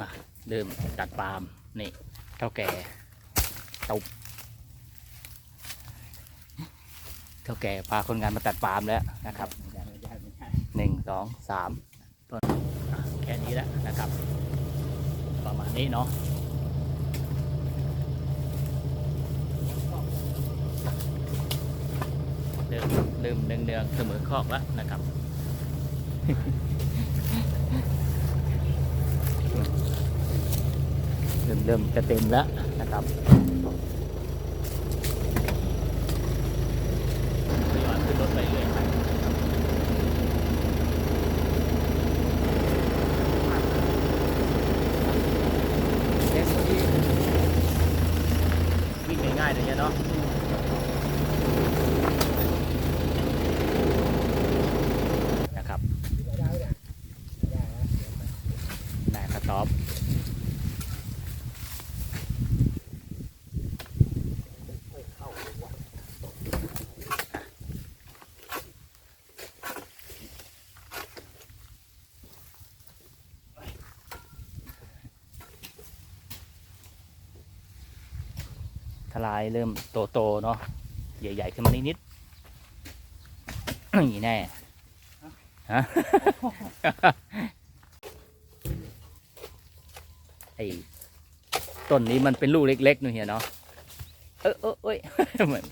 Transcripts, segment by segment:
มาเริ่มตัดปาล์มนี่เท่าแก่ตุบเท่าแก่พาคนงานมาตัดปาล์มแล้วนะครับหนึ่งสองสามต้นแค่นี้แล้วนะครับ ประมาณนี้เนาะเริ่มเริ่มเนืองเนืองๆเสมอคอกแล้วนะครับ เริ่มเริ่มจะเต็มแล้วนะครับทยอยขึ้นรถไปเรื่อยไปเด็กคนที่วิ่งง่ายๆเลยเนี่ยเนาะนะครับนายกระต๊อบ ทลายเริ่มโตโตๆเนาะใหญ่ ๆ ขึ้นมานิดๆนี่แน่ฮะไอ้ต้นนี้มันเป็นลูกเล็กๆนู่นเฮียเนาะเออเออเอ้ยเหมือน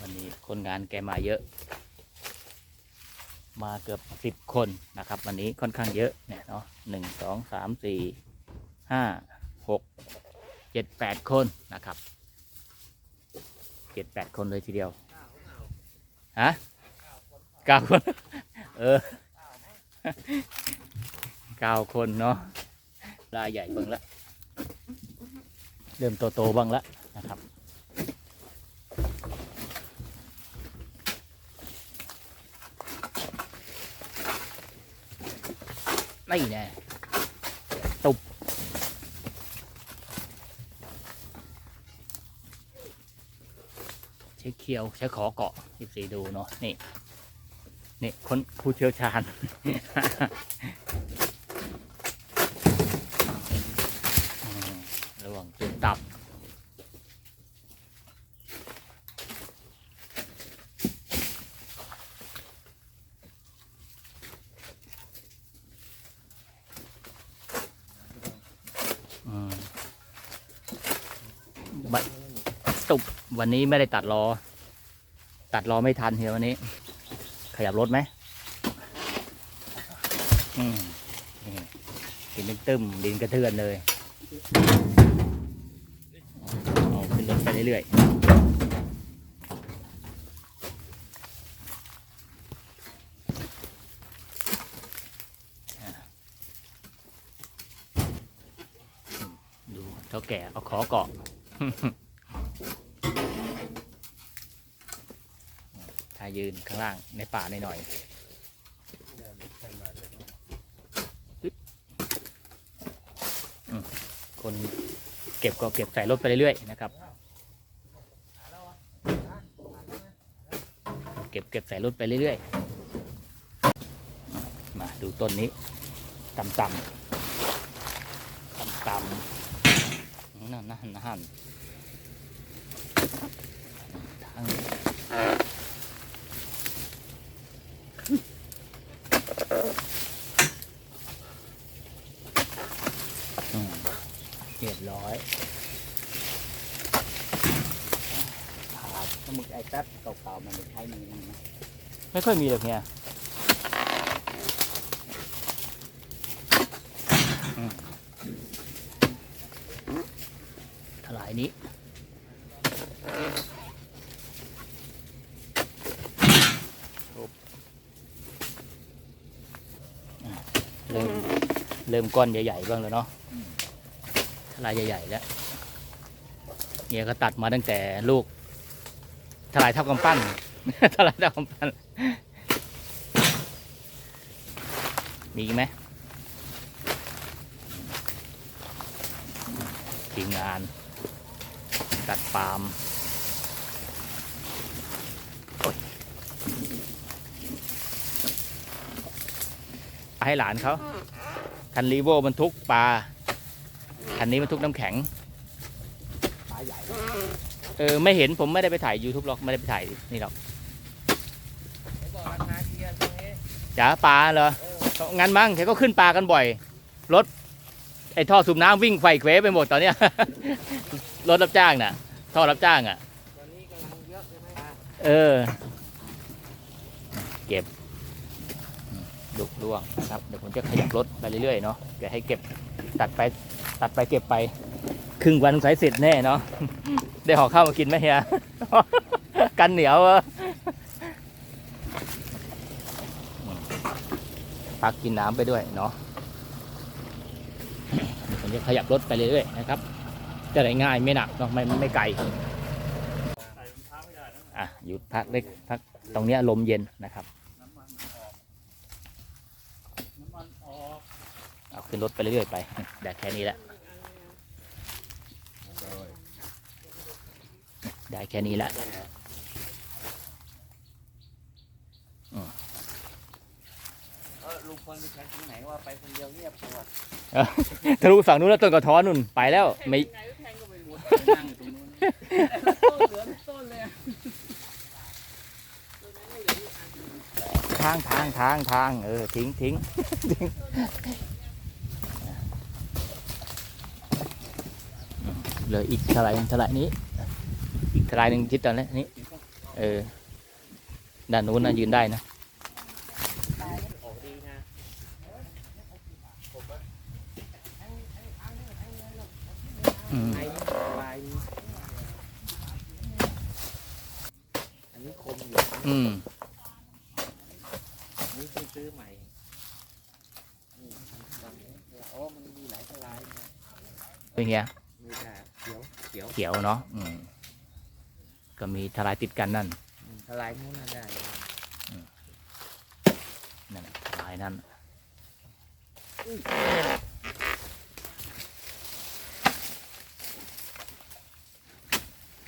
วันนี้คนงานแกมาเยอะ มาเกือบสิบคนนะครับ วันนี้ค่อนข้างเยอะเนี่ยเนาะหนึ่งสองสามสี่ห้าหกเจ็ดแปดคนนะครับเจ็ดแปดคนเลยทีเดียวฮะเก้าคนเออเก้าคนเนาะรายใหญ่บ้างละเริ่มโตๆบ้างละ นะครับนี่แน่ตุบใช้เคียวใช้ขอเกาะสิบสี่ดูเนาะนี่นี่คนผู้เชี่ยวชาญ อืมระหว่างจุดตับ อืมบัดตุบ วันนี้ไม่ได้ตัดรอตัดรอไม่ทันเฮียวันนี้ ขยับรถไหมอืมนี่ดินตึ้มดินกระเทือนเลยเอาขึ้นรถไปเรื่อยๆดูเท่าแก่เอาขอเกาะ ถ้า ยืนข้างล่างในป่าหน่อยๆคนเก็บก็เก็บใส่รถไปเรื่อยๆนะครับ เก็บเก็บใส่รถไปเรื่อยๆ มาดูต้นนี้ต่ำๆต่ำๆนั่นนั่นนั่นทาง อืมเรียบร้อยผ่าถ้ามึกไอ้แป๊บเก่าๆมันไม่ใช้มือมันนะไม่ค่อยมีหรอกเนี่ยอืมถลายนี้ปุ๊บอะเริ่มเริ่มก้อนใหญ่ๆบ้างแล้วเนาะทลายใหญ่ๆแล้วเนี่ยก็ตัดมาตั้งแต่ลูก ทลายเท่ากำปั้นทลายเท่ากำปั้น มีไหมทีมงาน ตัดปาล์มให้หลานเขาคันรีโวบรรทุกปลาคันนี้บรรทุกน้ำแข็ง เออไม่เห็นผมไม่ได้ไปถ่าย YouTube หรอกไม่ได้ไปถ่ายนี่หรอกบอกราคาเกียร์ตรงนี้จ๋าปลาเหรองั้นมั้งแกก็ขึ้นปลากันบ่อย รถ ไอ้ท่อสูบน้ำวิ่งไฟเควไปหมดตอนเนี้ย รถรับจ้างน่ะ ท่อรับจ้างอะ ตอนนี้กำลังเยอะใช่ไหมเออ เก็บดุกล่วงนะครับ เดี๋ยวผมจะขยับรถไปเรื่อยๆเนาะเดี๋ยวให้เก็บตัดไปตัดไปเก็บไป ครึ่งวันสายเสร็จแน่เนาะได้ห่อข้าวมากินไหมเฮียกันเหนียวเออพักกินน้ำไปด้วยเนาะเดี๋ยวผมจะขยับรถไปเรื่อยๆนะครับจะได้ง่ายไม่หนักเนาะไม่ไม่ไกลอะหยุดพักเล็กพักตรงเนี้ยลมเย็นนะครับเอาขึ้นรถไปเรื่อยๆไปแดดแค่นี้แหละ ได้แค่นี้แหละเออลุงพลไปใช้ที่ไหนว่าไปคนเดียวเงียบตัวทะลุฝั่งนู้นแล้วต้นกระท้อนนู่นไปแล้วไม่ไงก็แทงก็ไปหมดนั่งอยู่ตรงนู้นต้นเหลือต้นเลยทางทางทางทางเออทิ้งทิ้งทิ้งเหลืออีกเท่าไหร่เท่าไหร่นี้ อีกเท่าไหร่หนึ่งทิศตอนนี้นี้เออด้านนู้นนะยืนได้นะออกดีนะอืมไอ้ลายอันนี้คมอยู่อืมอันนี้เพิ่งซื้อใหม่นี่ตอนนี้โอ้มันมีหลายลายนะเป็นไงมีแต่เขียวเขียวเขียวเนาะอืม ก็มีทลายติดกันนั่นอืมลายนู้นน่ะได้นั่นน่ะทลายนั่น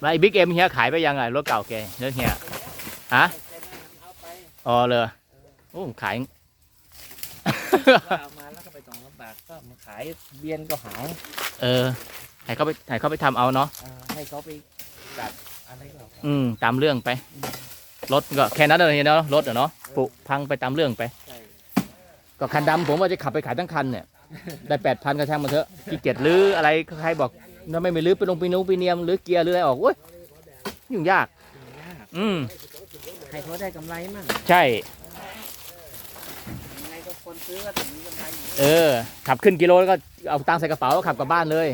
แล้วไอ้บิ๊กเอ็มเฮียขายไปยังไงรถเก่าแกเนื้อเฮียฮะเอาไปอ๋อเลยโอ้ขายก็เอามาแล้วก็ไปตองลำบากก็มาขายเบียนก็หาย เออ ให้เขาไปให้เขาไปทำเอาเนาะเอ่อให้เขาไปดัด อะไรก็เอาอืมตามเรื่องไปรถก็แค่นั้นเลยเนาะรถอะเนาะปุพังไปตามเรื่องไป ใช่ ก็คันดำผมว่าจะขับไปขายทั้งคันเนี่ย ได้แปดพันก็ช่างมาเถอะขี้เกียจรื้ออะไรใครบอกถ้าไม่ไปรื้อไปลงปีนูปีเนียมหรือเกียร์หรืออะไรออกโอ้ยยุ่งยาก ยากอืม ให้เขาได้กำไรมั่งใช่ ยังไงก็คนซื้อก็ถึงมีกำไรอยู่เออ ขับขึ้นกิโลแล้วก็เอาตังค์ใส่กระเป๋าแล้วขับกลับบ้านเลย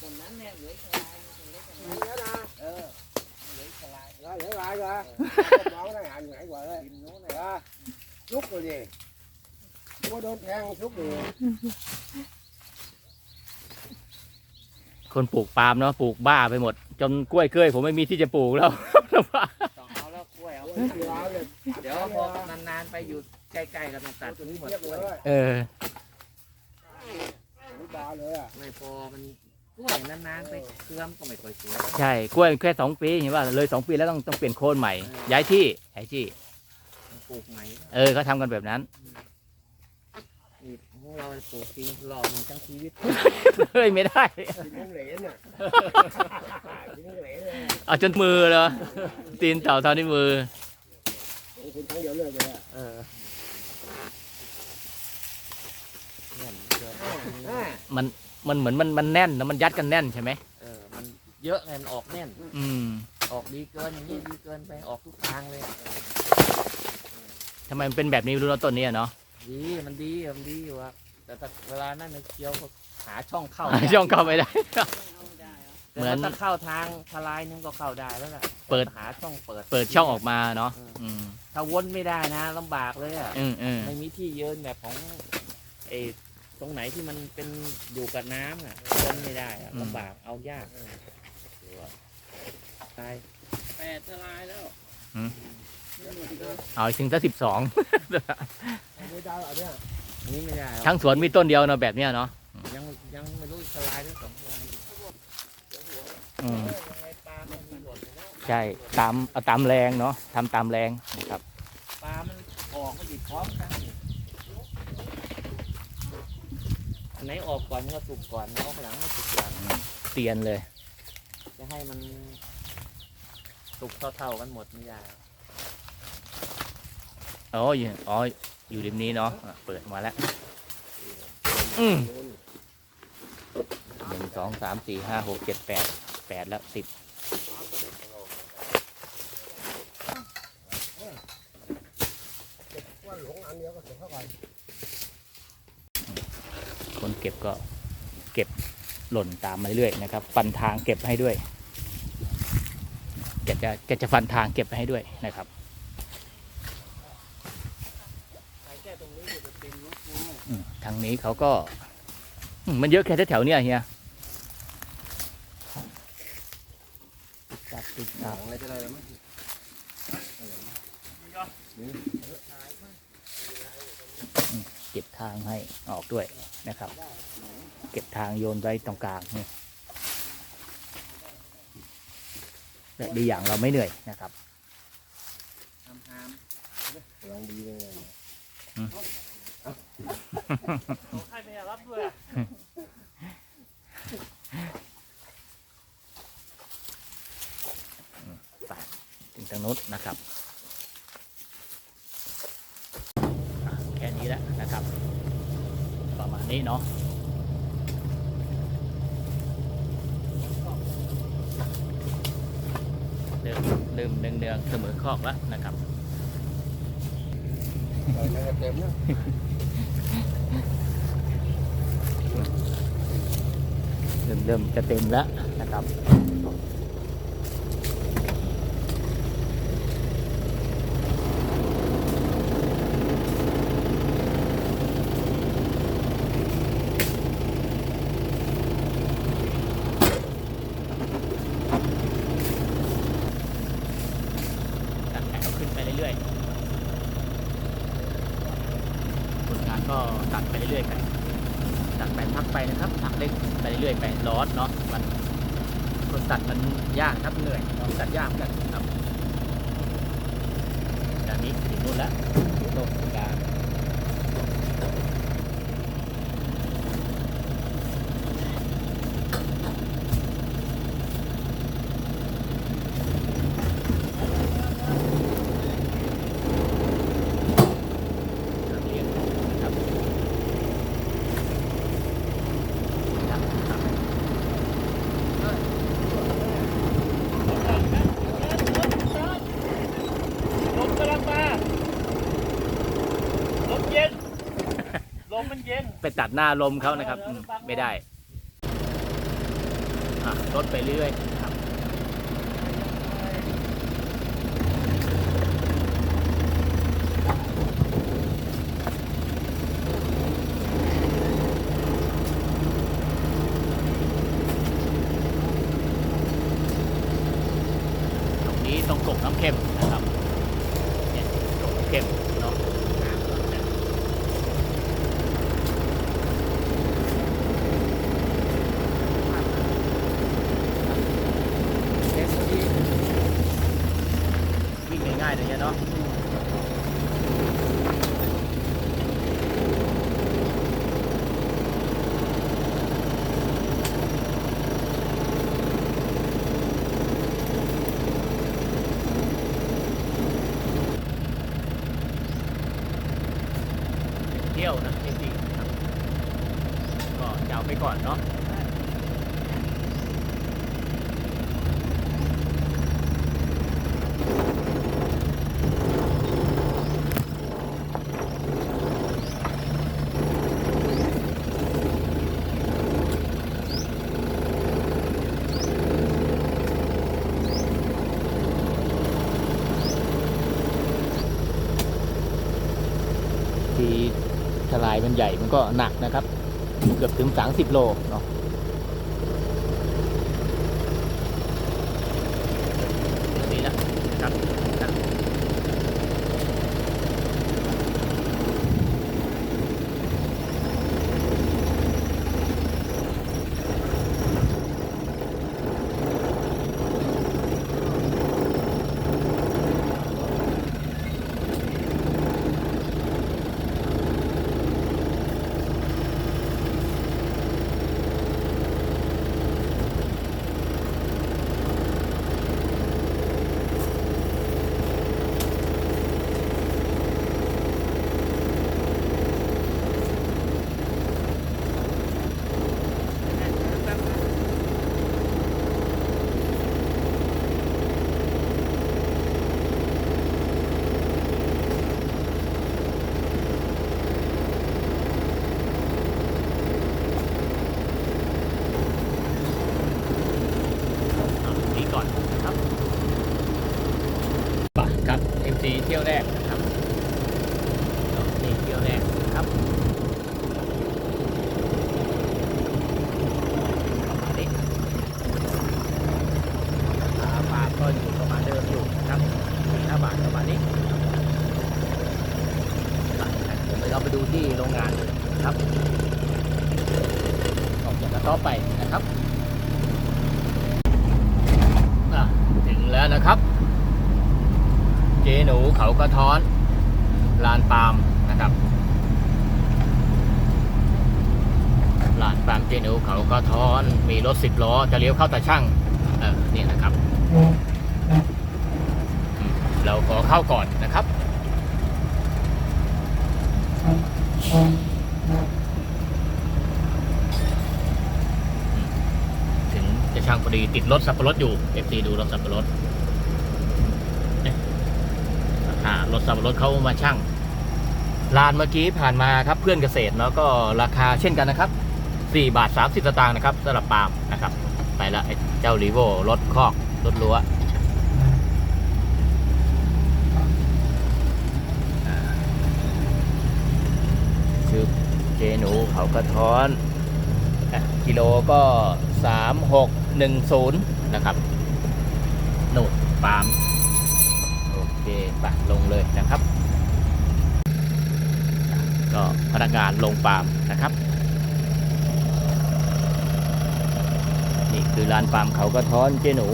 คนนั้นเนี่ยเหลืออีกลายหนึ่งคนเล็กนะเออเหลืออีกลาย Rồi, để lại rồi. Bảo nó hành nhảy qua đây. ริมนู้นเลย Đó. Xúc rồi gì? Không có đốt than xúc rồi. คนปลูกปาล์มเนาะปลูกบ้าไปหมด จนกล้วยเกล้ยผมไม่มีที่จะปลูกแล้ว ต้องเอาแล้วกล้วยเอา Ôi, thì bảo là เดี๋ยวพอนานๆไปอยู่ใกล้ๆกันต้องตัด tụi หมด chết กล้วย rồi. เออ Tụi bà nữa à. ไม่พอมัน กล้วยนานๆไปเคลื่อมก็ไม่ค่อยสวย ใช่กล้วยแค่สองปีเห็นว่าเลยสองปีแล้วต้องต้องเปลี่ยนโคนใหม่ย้ายที่ย้ายที่ต้องปลูกใหม่เออเขาทำกันแบบนั้นนี่พวกเราปลูกทิ้งรอมันทั้งชีวิตเฮ้ยไม่ได้ Thì không lẽ nè. Thì không lẽ nè. เอาจนมือเลยตีนเต่าเท่านี้มือ Ủa, thì thằng giờ lên rồi à. เออเนี่ยเดี๋ยว À. มัน มันเหมือนมันมันแน่นแล้วมันยัดกันแน่นใช่ไหมเออมันเยอะไงมันออกแน่น อืมออกดีเกินอย่างนี้ดีเกินไปออกทุกทางเลยทำไมมันเป็นแบบนี้ไม่รู้เนอะต้นเนี้ยเนาะ ดีมันดีมันดีอยู่อะแต่ถ้าเวลานั่นมันเคี้ยวก็หาช่องเข้าช่องเข้าไม่ได้ เหมือนถ้าเข้าทางทลายนึงก็เข้าได้แล้วล่ะเปิด หาช่องเปิด เปิดช่องออกมาเนาะอืมถ้าวนไม่ได้นะลำบากเลยอะ อืมอืมไม่มีที่ยืนแบบของไอ้ ตรงไหนที่มันเป็นอยู่กับน้ำอะวนไม่ได้อะลำบากเอายากตายแปดทลายแล้วเอาถึงสักสิบสอง Để tao ở đây. นี่ไม่ได้หรอกทั้งสวนมีต้นเดียวเนาะแบบเนี้ยเนาะยังยังไม่รู้อีกทลายหรือสองทลายอืม ยังไงปลามันมีหล่นไปแล้วใช่ตามเอาตามแรงเนาะทำตามแรงนะครับติดพร้อมกัน อัน ไหนออกก่อนก็สุกก่อนเอาข้างหลังก็สุกหลังเตียนเลย จะให้มันสุกเท่าๆกันหมดไม่ได้อ๋ออยู่อ๋ออยู่ริมนี้เนาะอะเปิดมาแล้วอืมหนึ่งสองสามสี่ห้าหกเจ็ดแปดแปดแล้วสิบ ว่าหลงอันเดียวก็เสร็จเข้าไป คนเก็บก็เก็บหล่นตามมาเรื่อยๆนะครับ ฟันทางเก็บให้ด้วยแกจะแกจะฟันทางเก็บให้ด้วยนะครับทางนี้เขาก็ มันเยอะแค่แถวๆเนี้ยเฮียตัดติดตับอะไรจะได้ไหมง เก็บ ทางให้ออกด้วยนะครับ เก็บทางโยนไว้ตรงกลางนี่และดีอย่างเราไม่เหนื่อยนะครับทำทามลองดีเลยใครไม่รับด้วยถึงทางนู้นนะครับอะ แค่นี้แหละนะครับ ประมาณนี้เนาะเริ่มเริ่มเนืองเนืองๆเสมอคอกแล้วนะครับใส่ในเต็มนะเริ่มเริ่มจะเต็มแล้วนะครับ ตัดแขนก็ขึ้นไปเรื่อยๆผลงานก็ตัดไปเรื่อยๆไป ตัดไปพักไปนะครับตัดเล่นไปเรื่อยๆไปร้อนเนาะมัน คนตัดมันยากครับเหนื่อยเนาะตัดยากกันครับจากนี้ถึงนู่นแล้วถึงโลกกลางเรียนนะครับ ครับ ลมกำลังมาลมเย็น ล มมันเย็นไปตัดหน้าลมเขานะครับอืมไม่ได้อะลดไปเรื่อยครับตรงนี้ต้องกบน้ำเค็มนะครับเนี่ยกบน้ำเค็มเนาะ เทสดี วิ่งง่ายๆเลยเนี่ยเนาะ เที่ยวนะจริงๆครับก็ยาวไปก่อนเนาะ ทีทลายมันใหญ่มัน ก็หนักนะครับ เกือบถึง 30 โลเนาะนี่ละนะครับนะ ปะครับ MC เที่ยวแรกนะครับนี่เที่ยวแรกครับประมาณนี้ราคาปลาก็อยู่ประมาณเดิมอยู่นะครับสี่ห้าบาท ประมาณนี้ไปเดี๋ยวเราไปดูที่โรงงานนะครับออกจากกระต๊อบไปนะครับถึงแล้วนะครับ เจหนูเขากระท้อนลานปาล์มนะครับลานปาล์มเจหนูเขากระท้อนมีรถสิบล้อจะเลี้ยวเข้าตาช่างเออเนี่ยนะครับ ขอเข้าก่อนนะครับ ถึงจะช่างพอดีติดรถสับปะรดอยู่ FC ดูรถสับปะรดราคารถสับปะรถเขามาช่างลานเมื่อกี้ผ่านมาครับเพื่อนเกษตรแล้วก็ราคาเช่นกันนะครับ4บาท30สตางค์นะครับสำหรับปาล์มนะครับ ไปละเจ้ารีโวรถคอกรถรั้วอ่าชื่อเจ หนูเขากระท้อนอะกิโลก็ 3610 นะครับหนูนปาล์มโอเคไปลงเลยนะครับ ก็พนักงานลงปาล์มนะครับ นี่คือลานปาล์มเขากระท้อนเจหนู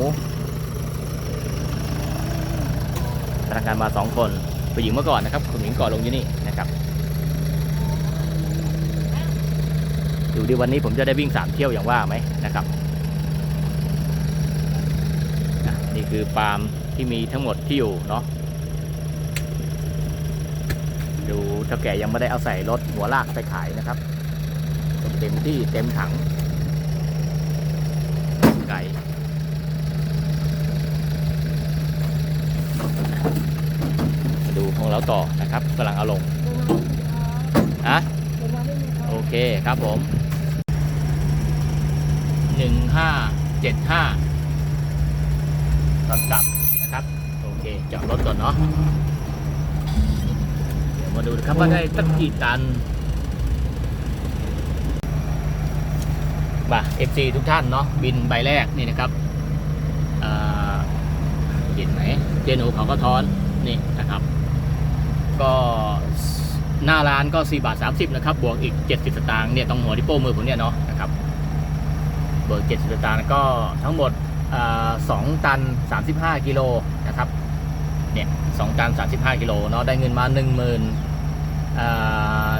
พนักงานมาสองคนผู้หญิงเมื่อก่อนนะครับคุณหญิงก่อนลงอยู่นี่นะครับ ดูดิวันนี้ผมจะได้วิ่งสามเที่ยวอย่างว่าไหมนะครับอะนี่คือปาล์มที่มีทั้งหมดที่อยู่เนาะดูเท่าแก่ยังไม่ได้เอาใส่รถหัวลากไปขายนะครับ เต็มที่เต็มถัง ไก่มาดูของเราต่อนะครับกำลังเอาลงอะโอ เคครับผมหนึ่งห้าเจ็ดห้ารถกลับนะครับ โอเคจอดรถก่อนเนาะเดี๋ยวมาดูนะครับว่าได้ตั้งกี่ตันบ่า FC ทุกท่านเนาะบินใบแรกนี่นะครับเอ่อเห็นไหมเจนูเขาก็ทอนนี่นะครับ ก็ หน้าร้านก็ 4 บาท 30 นะครับ บวกอีก 70 สตางค์เนี่ยต้องหัวที่โป้มือผมเนี่ยเนาะนะครับบวก70 สตางค์ก็ทั้งหมดเอ่อ2ตัน 35 กิโลนะครับเนี่ยสองตันสามสิบห้ากิโลเนาะได้เงินมาหนึ่งหมื่น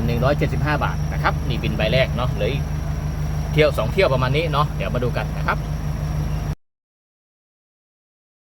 หนึ่งร้อยเจ็ดสิบห้าบาทนะครับ นี่บินใบแรกเนาะเหลืออีกเที่ยวสองเที่ยวประมาณนี้เนาะเดี๋ยวมาดูกันนะครับ